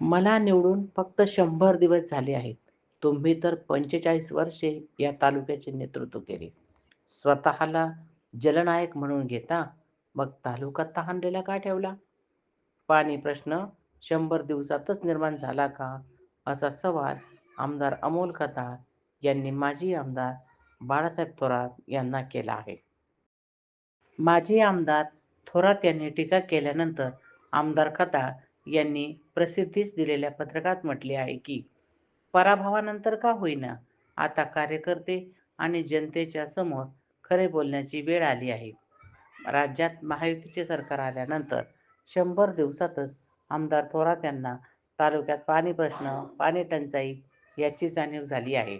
मला निवडून फक्त शंभर दिवस झाले आहेत. तुम्ही तर पंचेचाळीस वर्षे या तालुक्याचे नेतृत्व केले. स्वतःला जलनायक म्हणून घेता मग तालुका तहानलेला का ठेवला? पाणी प्रश्न शंभर दिवसातच निर्माण झाला का? असा सवाल आमदार अमोल खताळ यांनी माजी आमदार बाळासाहेब थोरात यांना केला आहे. माजी आमदार थोरात यांनी टीका केल्यानंतर आमदार खताळ यांनी प्रसिद्धीस दिलेल्या पत्रकात म्हटले आहे की पराभवानंतर का होईना? आता कार्यकर्ते आणि जनतेच्या समोर खरे बोलण्याची वेळ आली आहे. राज्यात महायुतीचे सरकार आल्यानंतर शंभर दिवसातच आमदार थोरात यांना तालुक्यात पाणी प्रश्न पाणी टंचाई याची जाणीव झाली आहे.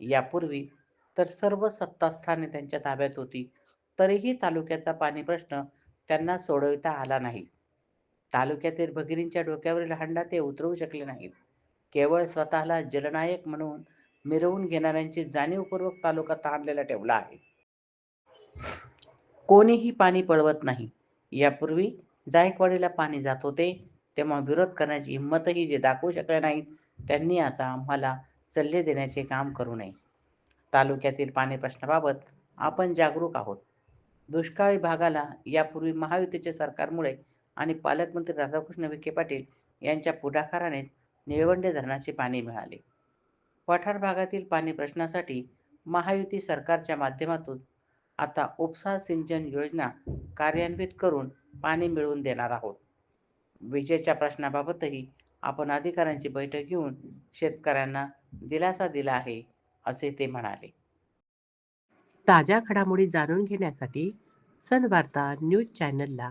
यापूर्वी तर सर्व सत्तास्थाने त्यांच्या ताब्यात होती तरीही तालुक्याचा पाणी प्रश्न त्यांना सोडविता आला नाही. तालुक्यातील भगिनींच्या डोक्यावरील हंडा ते उतरवू शकले नाहीत. केवळ स्वतःला जलनायक म्हणून मिरवून घेणाऱ्यांची जाणीवपूर्वक तालुका ताणलेला ठेवला आहे. कोणीही पाणी पळवत नाही. यापूर्वी जायकवाडीला पाणी जात होते तेव्हा विरोध करण्याची हिंमतही जे दाखवू शकले नाहीत त्यांनी आता आम्हाला सल्ले देण्याचे काम करू नये. तालुक्यातील पाणी प्रश्नाबाबत आपण जागरूक आहोत. दुष्काळी भागाला यापूर्वी महायुतीच्या सरकारमुळे आणि पालकमंत्री राधाकृष्ण विखे पाटील यांच्या पुढाकाराने निळवंडे धरणाचे पाणी मिळाले. पठार भागातील पाणी प्रश्नासाठी महायुती सरकारच्या माध्यमातून आता उपसा सिंचन योजना कार्यान्वित करून पाणी मिळवून देणार आहोत. विजेच्या प्रश्नाबाबतही आपण अधिकाऱ्यांची बैठक घेऊन शेतकऱ्यांना दिलासा दिला आहे असे ते म्हणाले. ताज्या घडामोडी जाणून घेण्यासाठी सनवार्ता न्यूज चॅनलला